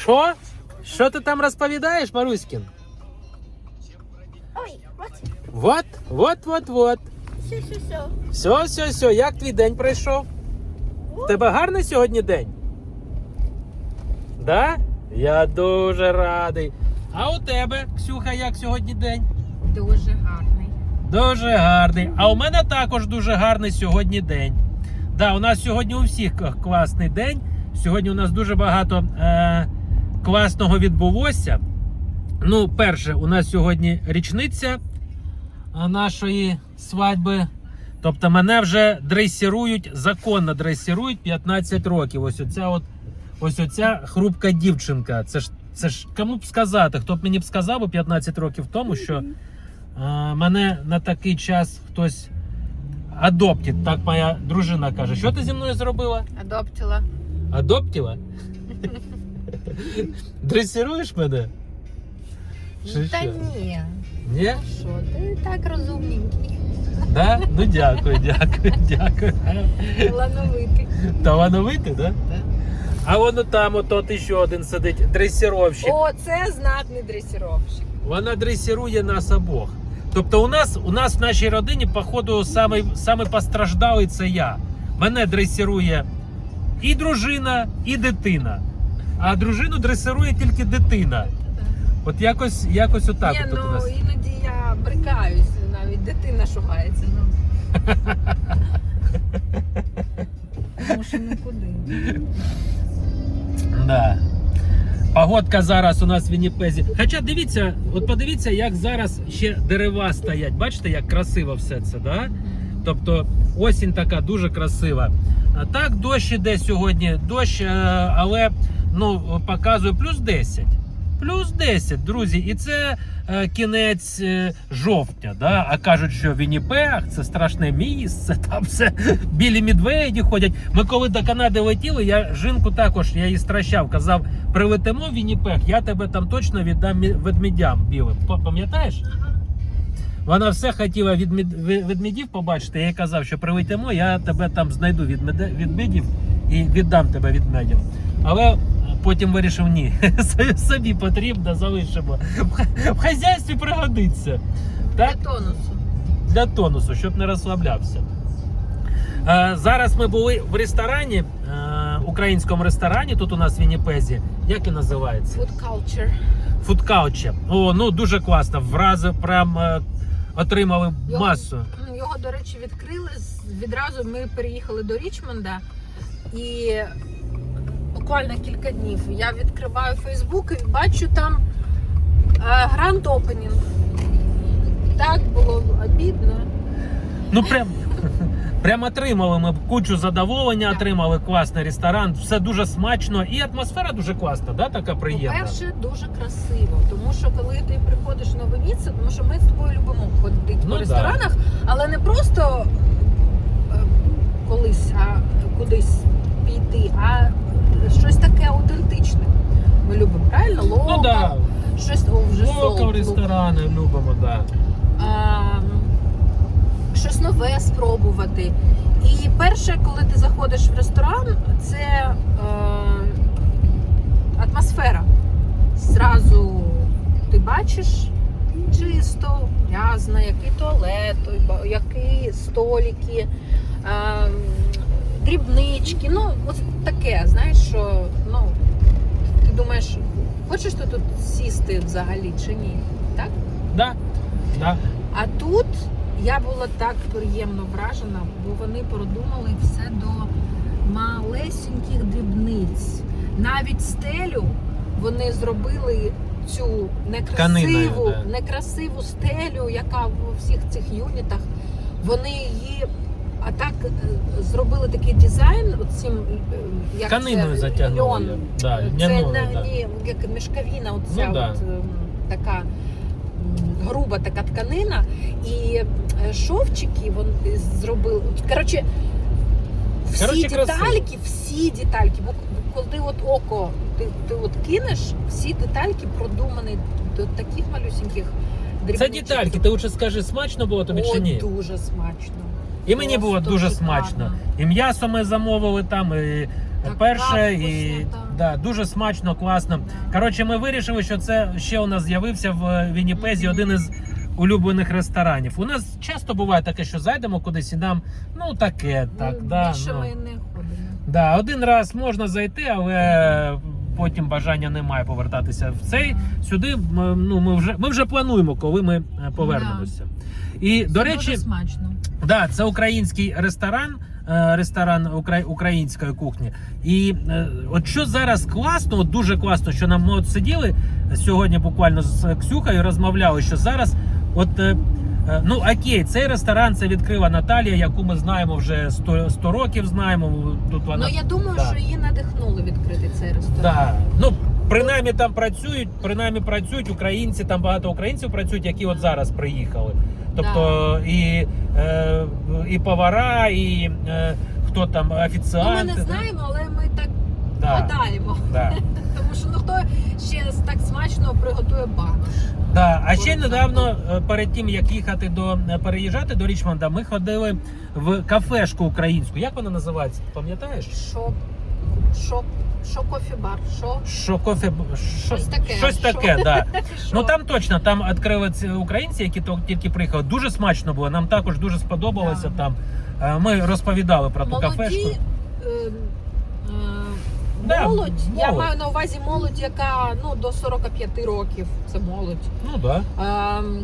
Що? Що ти там розповідаєш, Маруськін? Ой, от, Вот, вот, вот, вот. все, все, все. Все, все, все. Як твій день пройшов? В тебе гарний сьогодні день? Да? Я дуже радий. А у тебе, Ксюха, як сьогодні день? Дуже гарний. Дуже гарний. А у мене також дуже гарний сьогодні день. Да, у нас сьогодні у всіх класний день. Сьогодні у нас дуже багато е, класного відбулося. Ну, перше, у нас сьогодні річниця нашої свадьби. Тобто мене вже дресірують, законно дресірують 15 років. Ось оця от ось оця хрупка дівчинка. Це ж це ж кому б сказати, хто б мені б сказав би 15 років тому, що а, мене на такий час хтось адоптить, так моя дружина каже. Що ти зі мною зробила? Адоптила. Адоптила? Дресируєш мене? Чи Та що? ні. Ні? Що, ти так розумненький. Да? Ну дякую, дякую, дякую. Талановитий. Талановитий, да? Да. А воно там, ото ти ще один сидить, дресіровщик. О, це знатний дресіровщик. Вона дресирує нас обох. Тобто, у нас у нас в нашій родині, походу, саме, саме постраждалий це я. Мене дресирує і дружина, і дитина. А дружину дресирує тільки дитина. От якось, якось отак. Ні, от у ну нас. іноді я брикаюсь, навіть дитина шугається. Ну. Тому що? Да. Погодка зараз у нас в Вінніпезі. Хоча дивіться, от подивіться, як зараз ще дерева стоять. Бачите, як красиво все це, да? Тобто осінь така дуже красива. А так, дощ іде сьогодні, дощ, е, але ну, показує плюс 10. Плюс 10, друзі, і це е, кінець е, жовтня. Да? А кажуть, що Вінніпег це страшне місце, там все білі медведі ходять. Ми коли до Канади летіли, я жінку також я її стращав, казав: прилетимо в Вінніпег, я тебе там точно віддам ведмедям білим. Пам'ятаєш? Вона все хотіла від ведмедів побачити. Я їй казав, що прилетимо, я тебе там знайду від ведмедів і віддам тебе ведмедям. Але потім вирішив ні. Собі потрібно, залишимо. В хазяйстві пригодиться. Так? Для тонусу. Для тонусу, щоб не розслаблявся. Е, зараз ми були в ресторані, е, українському ресторані, тут у нас в Вінніпезі. Як він називається? Food culture. Фудкауче. О, ну дуже класно. Врази прям е, отримали Його- масу. Його, до речі, відкрили. Відразу ми переїхали до Річмонда і буквально кілька днів я відкриваю Фейсбук і бачу там гранд опенінг. Так було обідно. Ну прям. Прям отримали ми кучу задоволення, отримали класний ресторан, все дуже смачно і атмосфера дуже класна, да, така приємна. По-перше, дуже красиво, тому що коли ти приходиш в нове місце, тому що ми з тобою любимо ходити Ну, по да. ресторанах, але не просто е, колись, а кудись піти, а щось таке аутентичне. Ми любимо, правильно? Локал, Ну да, щось о, вже локал soul ресторани любимо, да. а, щось нове спробувати. І перше, коли ти заходиш в ресторан, це е, атмосфера. Зразу ти бачиш чисто, грязно, який туалет, той ба- які столики, дрібнички. Ну, ось таке, знаєш, що ну, ти думаєш, хочеш ти тут сісти взагалі чи ні? Так? Да, да. А тут я була так приємно вражена, бо вони продумали все до малесеньких дрібниць. Навіть стелю вони зробили цю некрасиву, да. некрасиву стелю, яка в всіх цих юнітах. Вони її а так е, зробили такий дизайн, оцим е, як Тканиною затягнули. льон. Да, Це льняную, да. ні, як мішковіна, оця Ну, да. от, ем, така м, груба така тканина. І е, шовчики вони зробили. Коротше, всі Коротше, красиво. детальки, всі детальки. Бо коли от око ти, ти от кинеш, всі детальки продумані до таких малюсіньких Це дрібничок. детальки, ти лучше скажи, смачно було тобі чи ні? дуже смачно. І мені було Просто дуже шикарно. смачно. І м'ясо ми замовили там, і Так перше так, і вкусно, да, дуже смачно, класно. Коротше, ми вирішили, що це ще у нас з'явився в Вінніпезі один із улюблених ресторанів. У нас часто буває таке, що зайдемо кудись і нам ну таке, так. Ну, да, Більше ну. ми не ходимо. Да, один раз можна зайти, але потім бажання немає повертатися в цей. Сюди м, ну, ми, вже, ми вже плануємо, коли ми е, повернемося. І, до Це речі, дуже смачно. да, це український ресторан. е, Ресторан української кухні, і е, от що зараз класно, от дуже класно, що нам ми от сиділи сьогодні буквально з Ксюхою розмовляли, що зараз, от е, ну окей, цей ресторан це відкрила Наталія, яку ми знаємо вже 100, 100 років. Знаємо тут вона Ну я думаю, Да. що її надихнули відкрити цей ресторан. Да. Ну, принаймні там працюють, принаймні працюють українці, там багато українців працюють, які от зараз приїхали. Тобто і, е, і повара, і е, хто там Ну, ми не знаємо, але ми так Да, гадаємо. да, Тому що ну хто ще так смачно приготує банош. да. А ще недавно, е, перед тим як їхати до е, переїжджати до Річмонда, ми ходили в кафешку українську. Як вона називається? Пам'ятаєш? Що, що, що кофі-бар, що, Що кофе що, Щось таке. Щось таке, да. Ну там точно там відкрили ці українці, які то- тільки приїхали. Дуже смачно було. Нам також дуже сподобалося Да. там. Е, Ми розповідали про ту молоді, кафешку. е, е, Да, молодь, я молодь. маю на увазі молодь, яка ну, до 45 років. Це молодь. Ну да. Ем,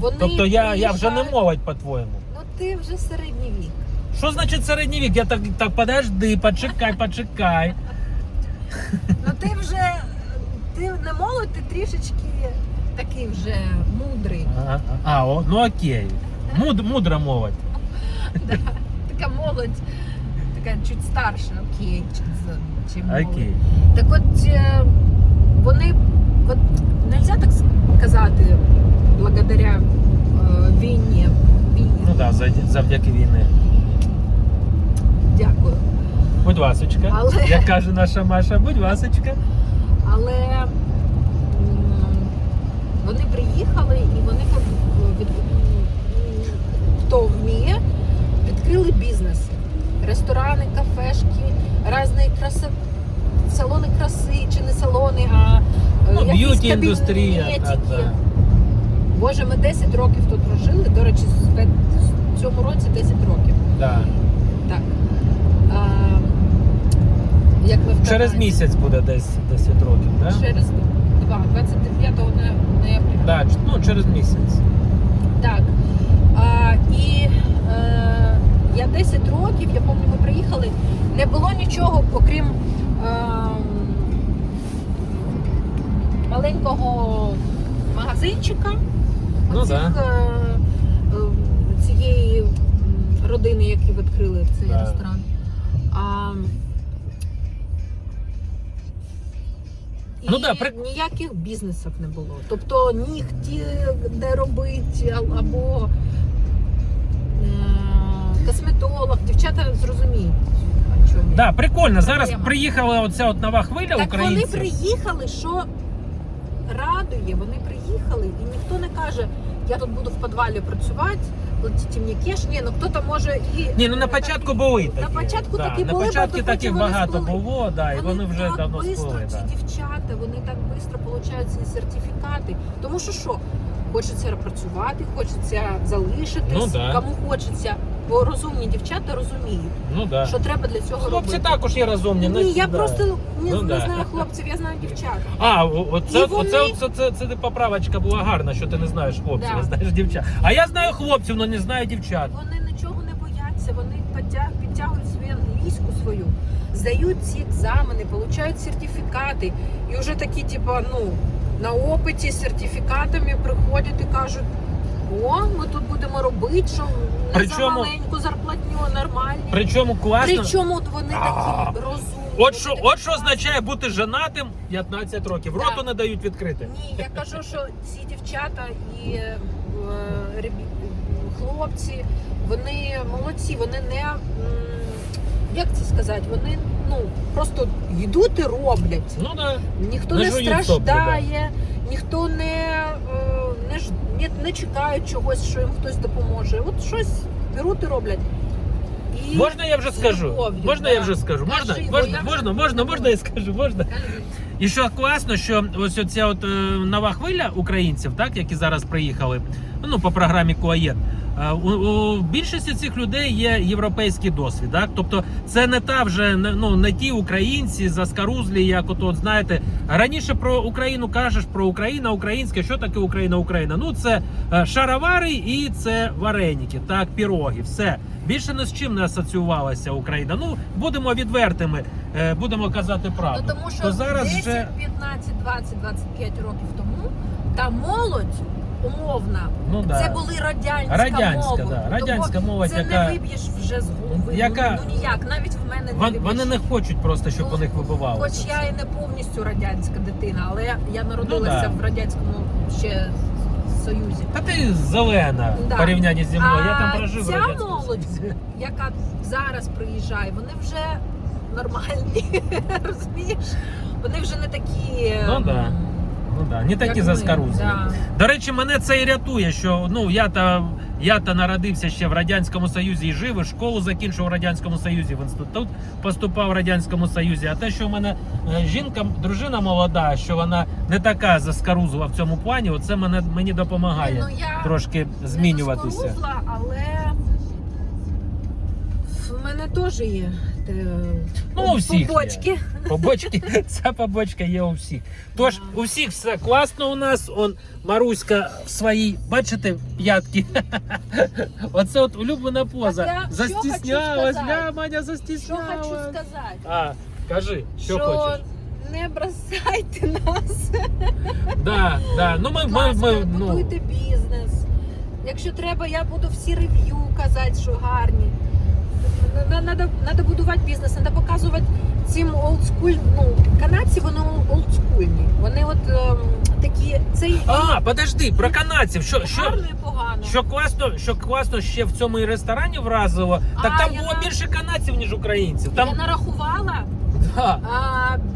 вони Тобто я, я вже не приїжджають- молодь, по-твоєму. Ну ти вже середній вік. Що значить середній вік? Я так, так подожди, почекай, почекай. Ну ти вже ти не молодь, ти трішечки такий вже мудрий. А, а о, ну окей. Муд, мудра молодь. Да. Така молодь, така чуть старша, окей, за- чим молодь. Окей. Так от е, вони от нельзя так сказати благодаря е, війні. війні. Ну да, завдя- завдяки війни. Дякую. Будь ласочка. Але- Як каже наша Маша, будь ласочка. Але вони приїхали і вони по- від, хто вміє, відкрили бізнеси. Ресторани, кафешки, різні краси, салони краси чи не салони, а е, Ну, б'юті-індустрія, кабінетики. да. Боже, ми 10 років тут прожили. До речі, в цьому році 10 роких. Да. Так. Як ми в Через місяць буде десь 10 років, так? Да? Через два, 29 ноя- ноября. Да, ч- ну через місяць. Так. А, і е, я 10 років, я пам'ятаю, ми приїхали, не було нічого, окрім е, маленького магазинчика. Ну оцих, да. е, е, цієї родини, які відкрили цей Да. ресторан. А, і Ну да, при- ніяких бізнесів не було. Тобто нігті де робити, а- або е, косметолог, дівчата зрозуміють. о чому. Да, прикольно. Зараз Проблема. приїхала оця от нова хвиля Так вони українців. приїхали, що радує, вони приїхали, і ніхто не каже, я тут буду в підвалі працювати, платіть мені кеш. Ні, ну хто-то може і Ні, ну на початку так, були На початку да, такі на були, початку таких вони багато сплили. було, да, і вони вже так давно бистро, сплили. ці Да. дівчата, вони так швидко отримують ці сертифікати. Тому що що? Хочеться працювати, хочеться залишитись, Ну да. кому хочеться. Бо розумні дівчата розуміють, Ну да. що треба для цього Хлопці робити. також є розумні. Ні, ну, я да. просто не, Ну не да. знаю хлопців, я знаю дівчат. А, оце, І оце, вони- оце, це, це, поправочка була гарна, що ти не знаєш хлопців, Да. а знаєш дівчат. А я знаю хлопців, але не знаю дівчат. Вони нічого не бояться, вони підтягують свою англійську свою, здають ці екзамени, получають сертифікати. І вже такі, типу, ну, на опиті з сертифікатами приходять і кажуть. О, ми тут будемо робити, що за Причому- маленьку зарплатню, нормальні. Причому класно. Причому от вони А, такі розумні. От що, от що класні. означає бути женатим 15 років. Да. Роту не дають відкрити. Ні, я кажу, що ці дівчата і е, ребі- хлопці, вони молодці, вони не м, як це сказати, вони ну просто йдуть і роблять. Ну да. Ніхто Не не, жують страждає, ніхто не, е, не, ж- не, чекають чогось, що їм хтось допоможе. От щось беруть і роблять. І Можна я вже скажу? любов'ю, Можна да. я вже скажу? Можна? Кажи, можна, Можна, можна, можна, можна я скажу, можна. І що класно, що ось оця от е, нова хвиля українців, так, які зараз приїхали, ну по програмі КОАЄД, е, у, у більшості цих людей є європейський досвід. Так? Тобто це не та вже ну, не ті українці заскарузлі, як от знаєте, раніше про Україну кажеш про Україна, українське, що таке Україна, Україна? Ну це е, шаровари і це вареники, так, піроги, все. Більше ні з чим не асоціювалася Україна. Ну будемо відвертими, е, будемо казати правду. Ну, тому що То зараз 10, вже 15, 20, 25 років тому та молодь умовна. ну да. Це були радянська, Радянська, мова. да, радянська Тому молодь, це яка- не виб'єш вже з голови. Яка- Ну, ну ніяк, навіть в мене не Вон- Вони не хочуть просто, щоб Ну, у них вибивалося. Хоч я і не повністю радянська дитина, але я, я народилася Ну, да. в радянському ще Союзі. Та ти зелена Да. в порівнянні зі мною. я там прожив в ця Радянському молодь, яка зараз приїжджає, вони вже нормальні, розумієш? Вони вже не такі. Ну, да. Ну да, не такі як да. До речі, мене це і рятує, що ну я та я та народився ще в радянському Союзі і жив, і школу закінчив в радянському Союзі. В інститут поступав в радянському Союзі. А те, що в мене е, жінка, дружина молода, що вона не така заскарузла в цьому плані, оце мене мені допомагає Ну, я трошки не змінюватися. заскорузла, але в мене теж є. те, Ну, у всіх є. побочки. Побочки, ця побочка є у всіх. Тож у всіх все класно у нас. Он Маруська в своїй, бачите, п'ятки. Оце от улюблена поза. Застіснялась, ля, Маня Що хочу сказати? А, кажи, що, що хочеш. не бросайте нас. Да, да. Ну ми, ми, ми ну, будуйте бізнес. Якщо треба, я буду всі рев'ю казати, що гарні. Треба будувати бізнес, треба показувати цим олдскуль. Ну, канадці вони олдскульні. Вони от ем, такі. цей А, подожди, про канадців. Що, що, гарно і погано. що класно, що класно ще в цьому і ресторані вразило, так А, там я було на- більше канадців, ніж українців. Там Я нарахувала да, а,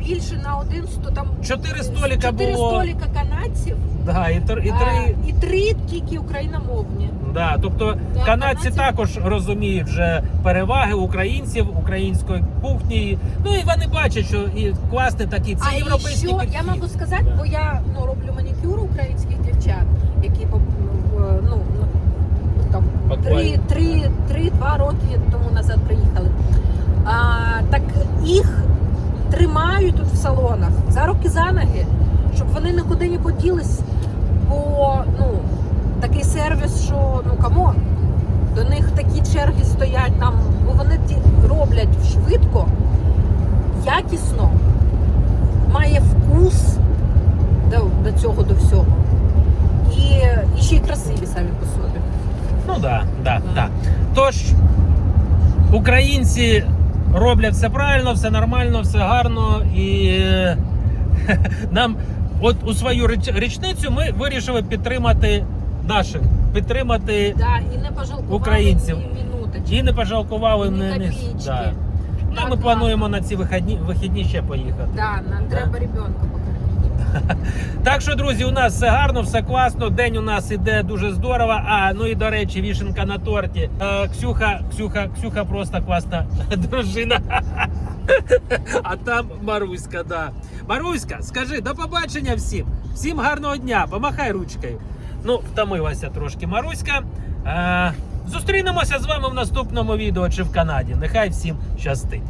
більше на один сто там чотири століка чотири було. століка канадців Да, і, тр- і три. і три тільки україномовні. Да, тобто Да, канадці канадці- також розуміють вже переваги українців, української кухні. Ну і вони бачать, що і класний такий це а європейський що підхід. я можу сказати, Да. бо я ну, роблю манікюр українських дівчат, які в- ну, ну, там, Буквально. три, три, роки тому назад приїхали. А, так їх тримають тут в салонах за руки за ноги, щоб вони нікуди не поділись, бо ну, такий сервіс, що ну камон, до них такі черги стоять там, бо вони роблять швидко, якісно, має вкус до, до цього, до всього. І, і ще й красиві самі по собі. Ну да, да, Да. да. Тож українці роблять все правильно, все нормально, все гарно і е, нам, от у свою річницю, ми вирішили підтримати наших, підтримати Да, і не пожалкували Українців. ні і не пожалкували Ні не, не да. Ну, ми плануємо на ці вихідні, вихідні ще поїхати. Да, нам Да. треба ребенка. Так що, друзі, у нас все гарно, все класно. День у нас іде дуже здорово. А ну і до речі, вішенка на торті. Е, Ксюха, Ксюха, Ксюха просто класна дружина. А там Маруська, да. Маруська, скажи до побачення всім. Всім гарного дня. Помахай ручкою. Ну, втомилася трошки Маруська. Е, Зустрінемося з вами в наступному відео чи в Канаді. Нехай всім щастить.